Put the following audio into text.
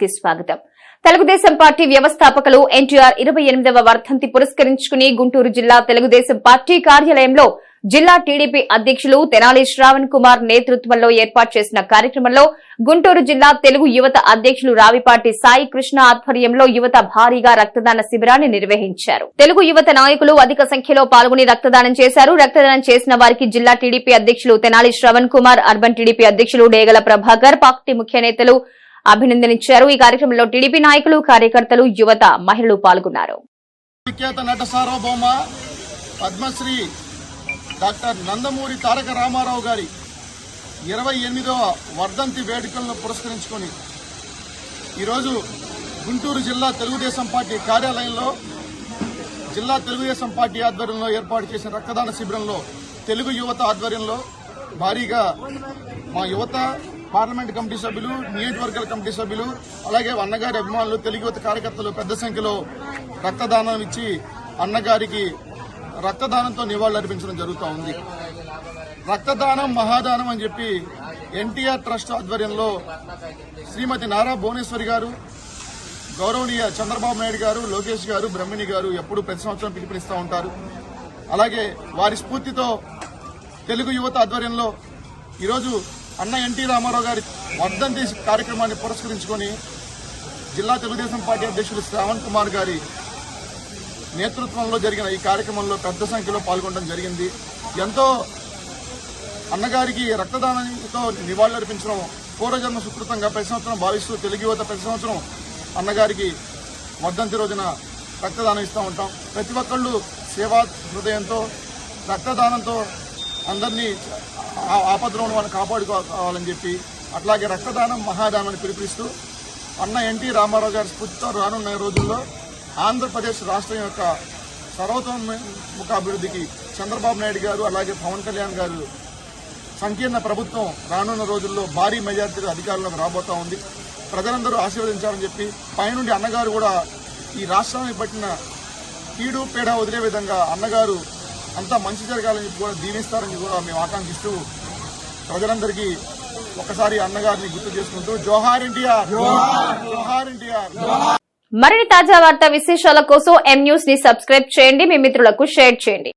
కి స్వాగతం. తెలుగుదేశం పార్టీ వ్యవస్థాపకులు ఎన్టీఆర్ ఇరవై ఎనిమిదవ వర్ధంతి పురస్కరించుకుని గుంటూరు జిల్లా తెలుగుదేశం పార్టీ కార్యాలయంలో జిల్లా టీడీపీ అధ్యక్షులు తెనాలి శ్రావణ్ కుమార్ నేతృత్వంలో ఏర్పాటు చేసిన కార్యక్రమంలో గుంటూరు జిల్లా తెలుగు యువత అధ్యక్షులు రావిపాటి సాయి కృష్ణ ఆధ్వర్యంలో యువత భారీగా రక్తదాన శిబిరాన్ని నిర్వహించారు. తెలుగు యువత నాయకులు అధిక సంఖ్యలో పాల్గొని రక్తదానం చేశారు. రక్తదానం చేసిన వారికి జిల్లా టీడీపీ అధ్యక్షులు తెనాలి శ్రవణ్ కుమార్ అర్బన్ టీడీపీ అధ్యక్షులు డేగల ప్రభాకర్ పార్టీ ముఖ్య నేతలు అభినందనించారు ఈ కార్యక్రమంలో టీడీపీ నాయకులు కార్యకర్తలు యువత మహిళలు పాల్గొన్నారు. విఖ్యాత నట సార్వభౌమ పద్మశ్రీ డాక్టర్ నందమూరి తారక రామారావు గారి ఇరవై ఎనిమిదవ వర్ధంతి వేడుకలను పురస్కరించుకొని ఈరోజు గుంటూరు జిల్లా తెలుగుదేశం పార్టీ కార్యాలయంలో జిల్లా తెలుగుదేశం పార్టీ ఆధ్వర్యంలో ఏర్పాటు చేసిన రక్తదాన శిబిరంలో తెలుగు యువత ఆధ్వర్యంలో భారీగా మా యువత పార్లమెంట్ కమిటీ సభ్యులు నియోజకవర్గాల కమిటీ సభ్యులు అలాగే అన్నగారి అభిమానులు తెలుగు యువత కార్యకర్తలు పెద్ద సంఖ్యలో రక్తదానం ఇచ్చి అన్నగారికి రక్తదానంతో నివాళులర్పించడం జరుగుతూ ఉంది. రక్తదానం మహాదానం అని చెప్పి ఎన్టీఆర్ ట్రస్ట్ ఆధ్వర్యంలో శ్రీమతి నారా భువనేశ్వరి గారు గౌరవనీయ చంద్రబాబు నాయుడు గారు లోకేష్ గారు బ్రహ్మిణి గారు ఎప్పుడు ప్రతి సంవత్సరం పిలుపునిస్తూ ఉంటారు. అలాగే వారి స్ఫూర్తితో తెలుగు యువత ఆధ్వర్యంలో ఈరోజు అన్న ఎన్టీ రామారావు గారి వర్ధంతి కార్యక్రమాన్ని పురస్కరించుకొని జిల్లా తెలుగుదేశం పార్టీ అధ్యక్షులు శ్రావణ్ కుమార్ గారి నేతృత్వంలో జరిగిన ఈ కార్యక్రమంలో పెద్ద సంఖ్యలో పాల్గొనడం జరిగింది. ఎంతో అన్నగారికి రక్తదానంతో నివాళులర్పించడం పూర్వజన్మ సుకృతంగా ప్రతి సంవత్సరం భావిస్తూ తెలుగు యువత ప్రతి సంవత్సరం అన్నగారికి వర్ధంతి రోజున రక్తదానం ఇస్తూ ఉంటాం. ప్రతి ఒక్కళ్ళు సేవా హృదయంతో రక్తదానంతో అందరినీ ఆ- ఆపదలో ఉన్న వాళ్ళని కాపాడుకోవాలని చెప్పి అట్లాగే రక్తదానం మహాదానం అని అన్న ఎన్టీ రామారావు గారి స్ఫూర్తితో రానున్న రోజుల్లో ఆంధ్రప్రదేశ్ రాష్ట్రం యొక్క సర్వతోముఖ అభివృద్ధికి చంద్రబాబు నాయుడు గారు అలాగే పవన్ కళ్యాణ్ గారు సంకీర్ణ ప్రభుత్వం రానున్న రోజుల్లో భారీ మెజార్టీతో అధికారంలోకి రాబోతా ఉంది. ప్రజలందరూ ఆశీర్వదించాలని చెప్పి పైనుండి అన్నగారు కూడా ఈ రాష్ట్రాన్ని పట్టిన కీడు పేడ వదిలే విధంగా అన్నగారు అంతా మంచి జరగాలని చెప్పి కూడా దీవిస్తారని కూడా మేము ఆకాంక్షిస్తూ ప్రజలందరికీ ఒకసారి అన్నగారిని గుర్తు చేసుకుంటూ జోహార్ ఎన్టీఆర్. జోహార్. ఎన్టీఆర్. మరిన్ని తాజా వార్తా విశేషాల కోసం ఎం న్యూస్ని సబ్స్క్రైబ్ చేయండి. మీ మిత్రులకు షేర్ చేయండి.